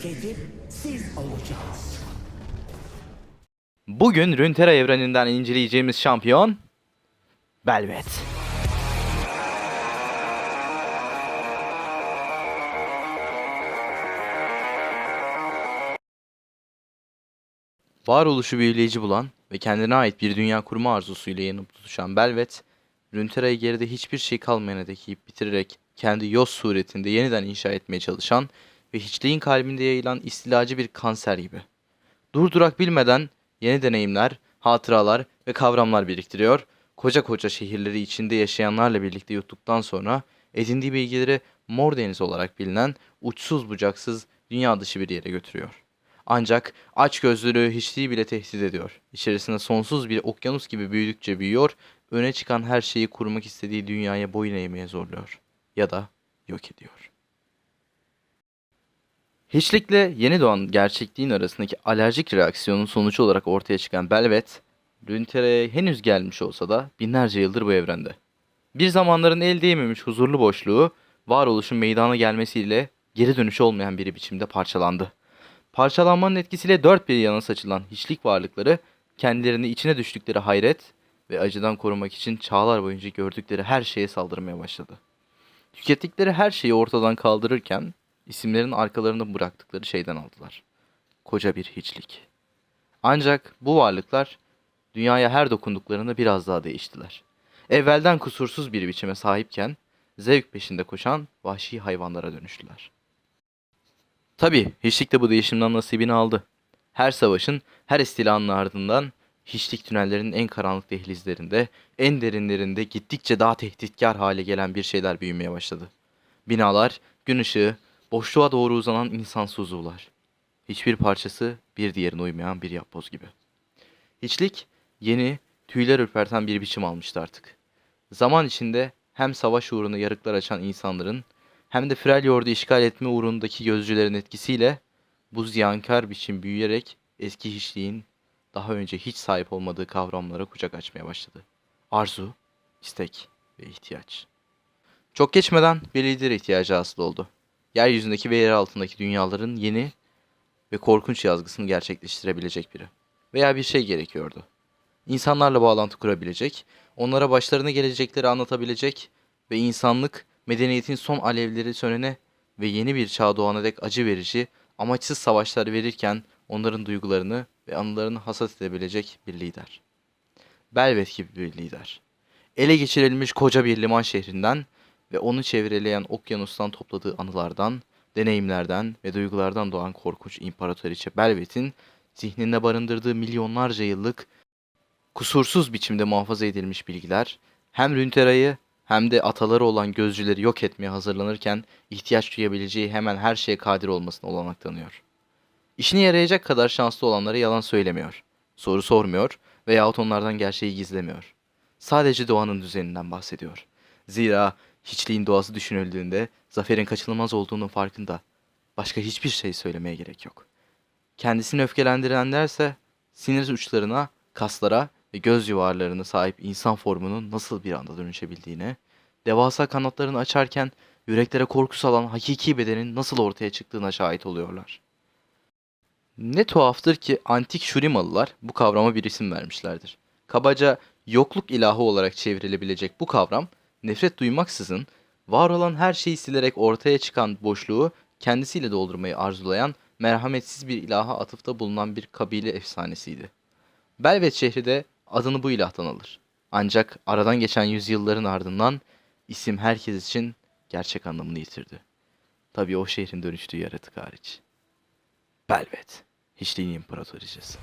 ilk ekip siz olacağız. Bugün Runeterra evreninden inceleyeceğimiz şampiyon Belvet. Varoluşu büyüleyici bulan ve kendine ait bir dünya kurma arzusuyla yanıp tutuşan Belvet, Runeterra'yı geride hiçbir şey kalmayana dek yiyip bitirerek kendi yoz suretinde yeniden inşa etmeye çalışan ve hiçliğin kalbinde yayılan istilacı bir kanser gibi. Durdurak bilmeden yeni deneyimler, hatıralar ve kavramlar biriktiriyor. Koca koca şehirleri içinde yaşayanlarla birlikte yuttuktan sonra edindiği bilgileri Mor Deniz olarak bilinen uçsuz bucaksız dünya dışı bir yere götürüyor. Ancak aç gözlülüğü hiçliği bile tehdit ediyor. İçerisinde sonsuz bir okyanus gibi büyüdükçe büyüyor, öne çıkan her şeyi kurmak istediği dünyaya boyun eğmeye zorluyor. Ya da yok ediyor. Hiçlikle yeni doğan gerçekliğin arasındaki alerjik reaksiyonun sonucu olarak ortaya çıkan Belvet, Runeterra'ya henüz gelmiş olsa da binlerce yıldır bu evrende. Bir zamanların el değmemiş huzurlu boşluğu, varoluşun meydana gelmesiyle geri dönüşü olmayan bir biçimde parçalandı. Parçalanmanın etkisiyle dört bir yana saçılan hiçlik varlıkları kendilerini içine düştükleri hayret ve acıdan korumak için çağlar boyunca gördükleri her şeye saldırmaya başladı. Tükettikleri her şeyi ortadan kaldırırken isimlerin arkalarında bıraktıkları şeyden aldılar. Koca bir hiçlik. Ancak bu varlıklar dünyaya her dokunduklarında biraz daha değiştiler. Evvelden kusursuz bir biçime sahipken zevk peşinde koşan vahşi hayvanlara dönüştüler. Tabi hiçlik de bu değişimden nasibini aldı. Her savaşın, her istilanın ardından hiçlik tünellerinin en karanlık dehlizlerinde, en derinlerinde gittikçe daha tehditkar hale gelen bir şeyler büyümeye başladı. Binalar, gün ışığı, boşluğa doğru uzanan insansız uzuvlar. Hiçbir parçası bir diğerine uymayan bir yapboz gibi. Hiçlik yeni, tüyler ürperten bir biçim almıştı artık. Zaman içinde hem savaş uğruna yarıklar açan insanların hem de Freljord'u işgal etme uğrundaki gözcülerin etkisiyle bu ziyankar biçim büyüyerek eski hiçliğin daha önce hiç sahip olmadığı kavramlara kucak açmaya başladı. Arzu, istek ve ihtiyaç. Çok geçmeden bir lider ihtiyacı hasıl oldu. Yeryüzündeki ve yer altındaki dünyaların yeni ve korkunç yazgısını gerçekleştirebilecek biri. Veya bir şey gerekiyordu. İnsanlarla bağlantı kurabilecek, onlara başlarına gelecekleri anlatabilecek ve insanlık medeniyetin son alevleri sönene ve yeni bir çağ doğana dek acı verici, amaçsız savaşlar verirken onların duygularını ve anılarını hasat edebilecek bir lider. Belvet gibi bir lider. Ele geçirilmiş koca bir liman şehrinden ve onu çevreleyen okyanustan topladığı anılardan, deneyimlerden ve duygulardan doğan korkunç imparatoriçe Belvet'in zihninde barındırdığı milyonlarca yıllık kusursuz biçimde muhafaza edilmiş bilgiler hem Runeterra'yı hem de ataları olan gözcüleri yok etmeye hazırlanırken ihtiyaç duyabileceği hemen her şeye kadir olmasına olanak tanıyor. İşine yarayacak kadar şanslı olanlara yalan söylemiyor, soru sormuyor veyahut onlardan gerçeği gizlemiyor. Sadece doğanın düzeninden bahsediyor. Zira hiçliğin doğası düşünüldüğünde zaferin kaçınılmaz olduğunun farkında. Başka hiçbir şey söylemeye gerek yok. Kendisini öfkelendirenlerse sinir uçlarına, kaslara ve göz yuvarlarına sahip insan formunun nasıl bir anda dönüşebildiğine, devasa kanatlarını açarken yüreklere korku salan hakiki bedenin nasıl ortaya çıktığına şahit oluyorlar. Ne tuhaftır ki antik Şurimalılar bu kavrama bir isim vermişlerdir. Kabaca yokluk ilahı olarak çevrilebilecek bu kavram, nefret duymaksızın var olan her şeyi silerek ortaya çıkan boşluğu kendisiyle doldurmayı arzulayan merhametsiz bir ilaha atıfta bulunan bir kabile efsanesiydi. Belvet şehri de adını bu ilahtan alır. Ancak aradan geçen yüzyılların ardından isim herkes için gerçek anlamını yitirdi. Tabii o şehrin dönüştüğü yaratık hariç. Belvet, hiçliğin imparatoriçesi.